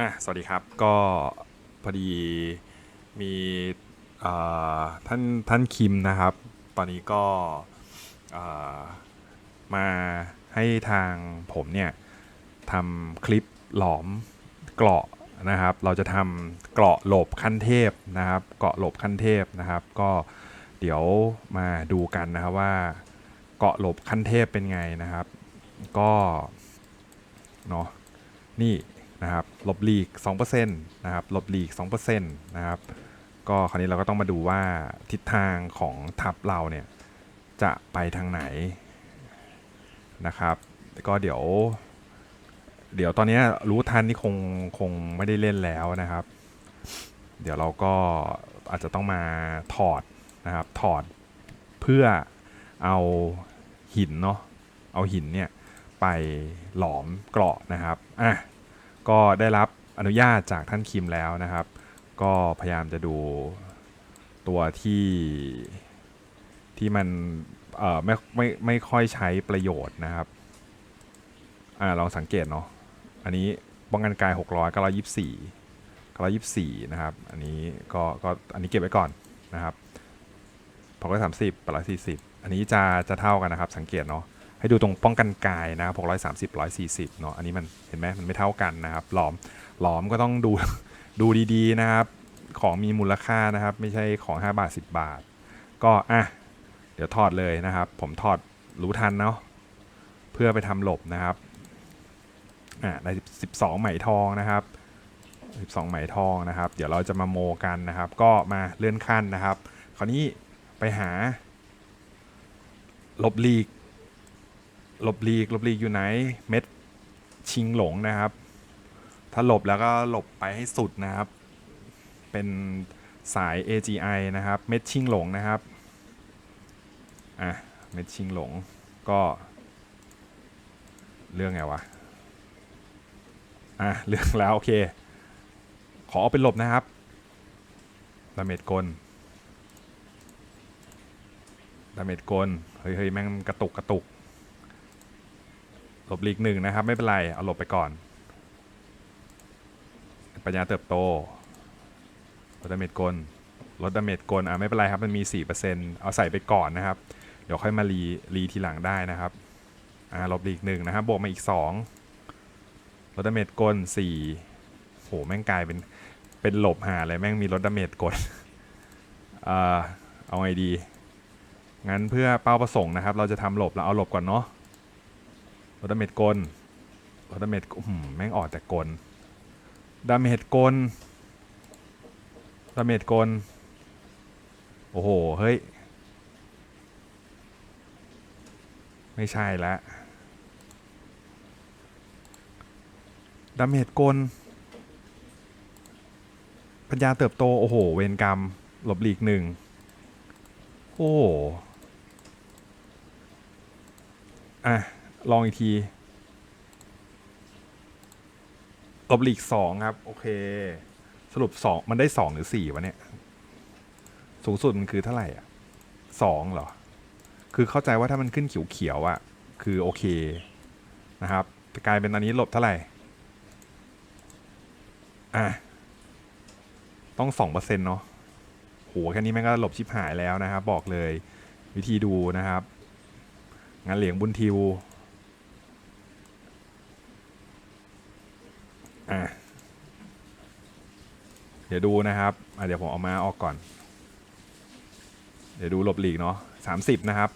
อะสวัสดีครับ ก็พอดีมีท่านท่านคิมนะครับ ตอนนี้ก็มาให้ทางผมเนี่ยทำคลิปหลอมเกราะนะครับ เราจะทำเกราะหลบขั้นเทพนะครับ เกราะหลบขั้นเทพนะครับ ก็เดี๋ยวมาดูกันนะครับว่าเกราะหลบขั้นเทพเป็นไงนะครับ ก็เนาะนี่ นะครับลบลีก2%นะครับลบลีก2%นะครับก็คราวนี้เราก็ต้องมาดูว่าทิศทางของทัพเราเนี่ยจะไปทางไหนนะครับก็เดี๋ยว เดี๋ยวตอนนี้รู้ทันนี่คงคงไม่ได้เล่นแล้วนะครับ เดี๋ยวเราก็อาจจะต้องมาถอดนะครับถอดเพื่อเอาหินเนาะเอาหินเนี่ยไปหลอมเกราะนะครับอะ ก็ได้รับอนุญาตจากท่านคิมแล้วนะครับ ก็พยายามจะดูตัวที่ที่มันเอ่อไม่ไม่ไม่ค่อยใช้ประโยชน์นะครับอ่าลองสังเกตเนาะอันนี้ป้องกันกาย 600 924 924 นะครับ อันนี้ก็ก็อันนี้เก็บไว้ก่อนนะครับพอก็สามสิบแปดร้อยสี่สิบอันนี้จะจะเท่ากันนะครับสังเกตเนาะ ให้ดูตรงป้องกันกายนะครับ630 140เนาะอันนี้มันเห็นไหมมันไม่เท่ากันนะครับหลอมหลอมก็ต้องดูดูดีๆนะครับ ของมีมูลค่านะครับ ไม่ใช่ของ5บาท 10 บาท ก็อะเดี๋ยวถอดเลยนะครับ ผมถอดรู้ทันเนาะเพื่อไปทำหลบนะครับอะได้12ไหมทองนะครับ12ไหมทองนะครับ เดี๋ยวเราจะมาโมกันนะครับ ก็มาเลื่อนขั้นนะครับ คราวนี้ไปหาลบลีก หลบลีกหลบลีกอยู่ไหน เม็ดชิงหลงนะครับ ถ้าหลบแล้วก็หลบไปให้สุดนะครับ เป็นสาย AGI นะครับ เม็ดชิงหลงนะครับ อะ เม็ดชิงหลงก็ เรื่องไงวะ อะ เรื่องแล้ว โอเค ขอเอาเป็นหลบนะครับดาเมจกลดาเมจกล เฮ้ยเฮ้ยแม่งกระตุกกระตุก หลบลีกหนึ่งนะครับ ไม่เป็นไรเอาหลบไปก่อน ปัญญาเติบโตลดดาเมจกลลดดาเมจกลอะไม่เป็นไรครับ มันมี 4%เอาใส่ไปก่อนนะครับ เดี๋ยวค่อยมารีรีทีหลังได้นะครับอ่าลบลีกหนึ่งนะครับบวกมาอีก 2ลดดาเมจกล4โหแม่งกลายเป็นเป็นหลบหาเลยแม่งมีลดดาเมจกลเอ่อเอาไงดีงั้นเพื่อเป้าประสงค์นะครับ เราจะทำหลบเราเอาหลบก่อนเนาะ ดาเมจกลดดาเมจอืมแม่งออกจากกล ดาเมจกล ดาเมจกล โอ้โห เฮ้ย ไม่ใช่ละ ดาเมจกล ปัญญาเติบโต โอ้โห เวรกรรม หลบหลีกหนึ่ง โอ้ อะ ลองอีกทีลบหลีกสองครับ โอเค สรุปสองมันได้สองหรือสี่วะเนี่ย สูงสุดมันคือเท่าไหร่อะสองเหรอ คือเข้าใจว่าถ้ามันขึ้นเขียวๆอะ คือโอเคนะครับแต่กลายเป็นตอนนี้ลบเท่าไหร่ อะ ต้องสองเปอร์เซ็นต์เนาะโหแค่นี้แม่งก็หลบชิบหายแล้วนะครับ บอกเลยวิธีดูนะครับ งานเหลียงบุญทิว อะ เดี๋ยวดูนะครับเดี๋ยวผมเอามาออกก่อน เดี๋ยวดูหลบหลีกเนาะสามสิบนะครับ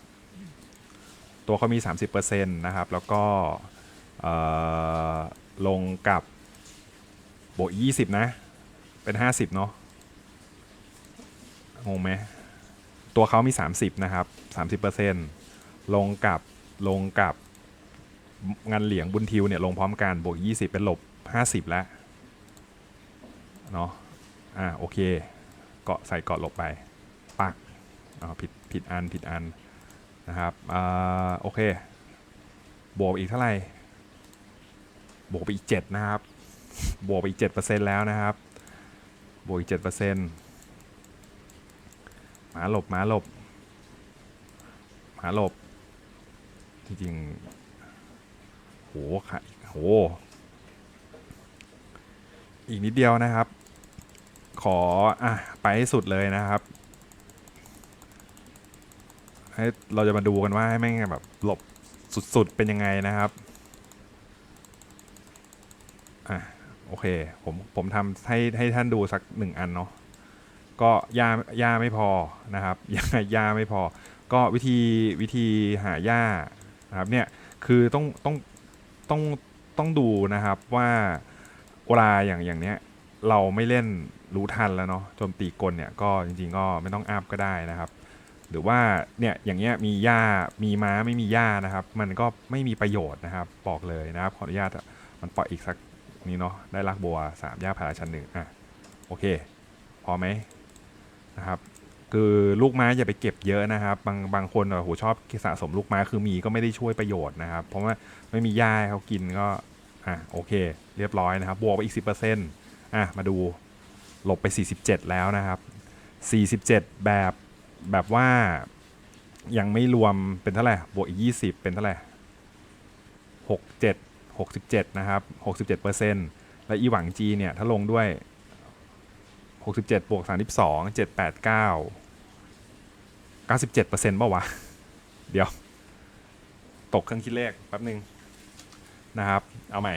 ตัวเขามี 30%นะครับ แล้วก็ลงกับโบยี่สิบนะ เป็น50เนาะงงไหมตัวเขามี 30 นะครับ 30%ลงกับลงกับงานเหลียงบุญทิวเนี่ยลงพร้อมกันบวก 20 เป็นลบ 50 แล้วเนาะ อ่าโอเค เกาะใส่เกาะหลบไป ปักอ่าผิดผิดอันผิดอันนะครับอ่าโอเคบวกอีกเท่าไหร่บวกไปอีก 7 นะครับ บวกไปอีก 7%แล้วนะครับ บวกอีก 7%หมาหลบหมาหลบหมาหลบ จริงๆโหค่ะโห อีกนิดเดียวนะครับ ขออะไปให้สุดเลยนะครับให้เราจะมาดูกันว่าให้แม่งแบบหลบสุดๆเป็นยังไงนะครับอะโอเคผมผมทำให้ให้ท่านดูสักหนึ่งอันเนาะก็ยาหญ้าไม่พอนะครับยาหญ้าไม่พอ ก็วิธีวิธีหาหญ้านะครับเนี่ยคือต้องต้องต้องต้องดูนะครับว่าเวลาอย่างอย่างเนี้ยเราไม่เล่น รู้ทันแล้วเนาะโจมตีกลเนี่ยก็จริงๆก็ไม่ต้องอัพก็ได้นะครับ หรือว่าเนี่ยอย่างเงี้ยมีหญ้ามีม้าไม่มีหญ้านะครับ มันก็ไม่มีประโยชน์นะครับบอกเลยนะครับขออนุญาตมันปล่อยอีกสักนี้เนาะได้รักบัวสามหญ้าพาราชั้นหนึ่งอะโอเคพอไหมนะครับคือลูกไม้อย่าไปเก็บเยอะนะครับ บางบางคนโอ้โหชอบสะสมลูกไม้คือมีก็ไม่ได้ช่วยประโยชน์นะครับ เพราะว่าไม่มีหญ้าเขากินก็อะโอเค เรียบร้อยนะครับ บวกไปอีก 10%อะมาดู ลบไป 47 แล้วนะครับ 47 แบบแบบว่ายังไม่รวมเป็นเท่าไหร่บวกอีก 20 เป็นเท่าไหร่67 67 นะครับ 67%และอีหวังจีเนี่ยถ้าลงด้วย 67 บวก 32 789 97เปอร์เซ็นต์ป่าวะ เดี๋ยว ตกเครื่องคิดเลขแป๊บหนึ่งนะครับ เอาใหม่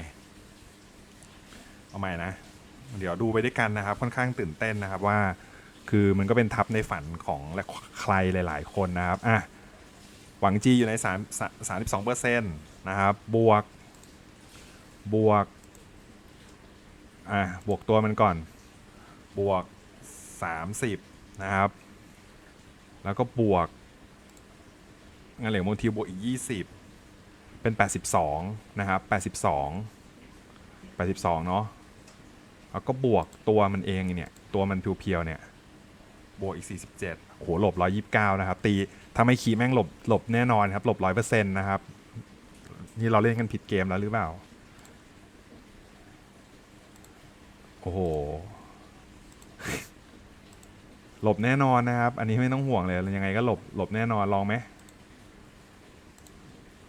เอาใหม่นะ เดี๋ยวดูไปด้วยกันนะครับ ค่อนข้างตื่นเต้นนะครับว่า คือมันก็เป็นทับในฝันของใครหลาย ๆ คนนะครับอะหวังจีอยู่ใน3 32เปอร์เซ็นต์นะครับบวกบวกอะบวกตัวมันก่อน บวก 30 นะครับ แล้วก็บวกงานเหลวโมทีบวกอีก 20 เป็น 82 นะครับ 82 82 เนาะ แล้วก็บวกตัวมันเองเนี่ย ตัวมันเพียวๆเนี่ย บวกอีก 47โอ้โหหลบ 129 นะครับ ตีถ้าไม่คีย์แม่งหลบหลบแน่นอนครับ หลบ 100%นะครับ นี่เราเล่นกันผิดเกมแล้วหรือเปล่า โอ้โห หลบแน่นอนนะครับ อันนี้ไม่ต้องห่วงเลย ยังไงก็หลบหลบแน่นอนลองไหม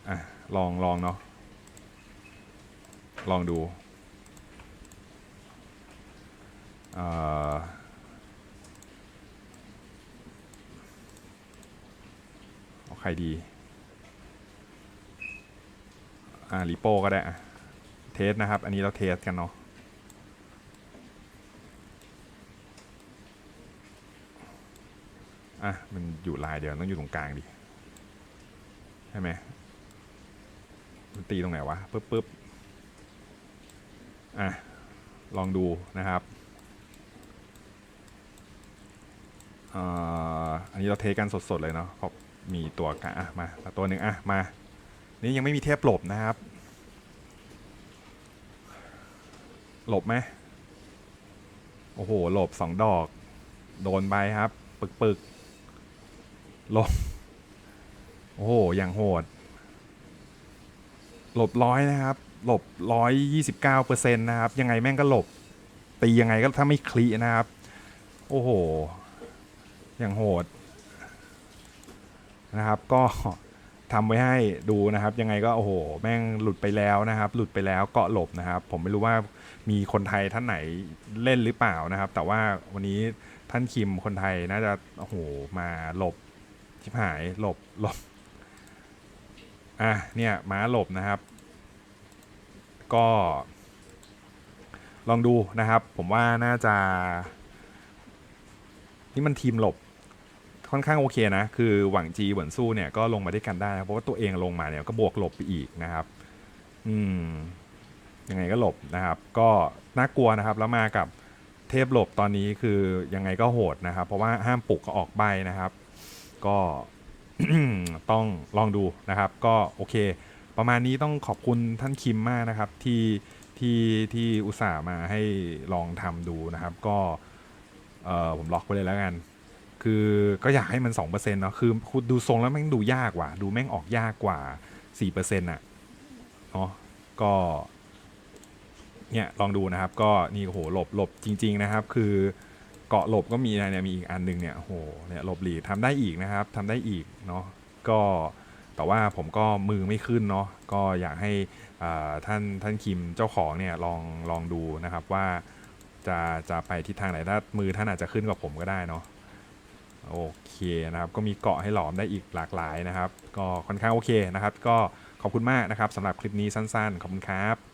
อะลองลองเนาะลองดู เอาใครดีอ่าลิโป้ก็ได้เทสนะครับ อันนี้เราเทสกันเนาะอะ มันอยู่ลายเดียวต้องอยู่ตรงกลางดิ ใช่ไหมมันตีตรงไหนวะปึ๊บปึ๊บอะ ลองดูนะครับเอันนี้เราเทกันสดๆเลยเนาะเพราะมีตัวกะอะมาตัวหนึ่งอะมานี่ยังไม่มีเทปหลบนะครับ หลบไหมโอ้โหหลบสองดอก โดนไปครับ ปึกปึกๆหลบ โอ้โหอย่างโหด หลบร้อยนะครับ หลบร้อยยี่สิบเก้าเปอร์เซ็นต์นะครับ ยังไงแม่งก็หลบ ตียังไงก็ถ้าไม่คลีนะครับ โอ้โห อย่างโหดนะครับ ก็ทำไว้ให้ดูนะครับ ยังไงก็โอ้โห แม่งหลุดไปแล้วนะครับ หลุดไปแล้วเกาะหลบนะครับ ผมไม่รู้ว่ามีคนไทยท่านไหนเล่นหรือเปล่านะครับ แต่ว่าวันนี้ท่านคิมคนไทยน่าจะโอ้โหมาหลบชิบหายหลบหลบอะเนี่ยม้าหลบนะครับ ก็ ลองดูนะครับ ผมว่าน่าจะ นี่มันทีมหลบ ค่อนข้างโอเคนะ คือหวังจีเหวนสู้เนี่ยก็ลงมาด้วยกันได้นะเพราะว่าตัวเองลงมาเนี่ยก็บวกหลบไปอีกนะครับ อืมยังไงก็หลบนะครับ ก็น่ากลัวนะครับ แล้วมากับเทพหลบตอนนี้คือยังไงก็โหดนะครับ เพราะว่าห้ามปลุกก็ออกใบนะครับ ก็ต้องลองดูนะครับ ก็โอเค ประมาณนี้ต้องขอบคุณท่านคิมมากนะครับ ที่ที่ที่อุตส่าห์มาให้ลองทำดูนะครับ ก็เออผมล็อกไปเลยแล้วกัน คือก็อยากให้มัน 2%เนาะคือคุณดูทรงแล้วแม่งดูยากกว่ะดูแม่งออกยากกว่า 4%อะเนาะก็เนี่ยลองดูนะครับ ก็นี่โหหลบหลบจริง ๆนะครับ คือเกาะหลบก็มีนะเนี่ยมีอีกอันหนึงเนี่ยโหเนี่ยหลบหลีกทำได้อีกนะครับทำได้อีกเนาะก็แต่ว่าผมก็มือไม่ขึ้นเนาะก็อยากให้ท่านท่านคิมเจ้าของเนี่ยลองลองดูนะครับว่าจะจะไปทิศทางไหนถ้ามือท่านอาจจะขึ้นกับผมก็ได้เนาะ โอเคนะครับ ก็มีเกาะให้หลอมได้อีกหลากหลายนะครับ ก็ค่อนข้างโอเคนะครับ ก็ขอบคุณมากนะครับสำหรับคลิปนี้สั้นๆ ขอบคุณครับ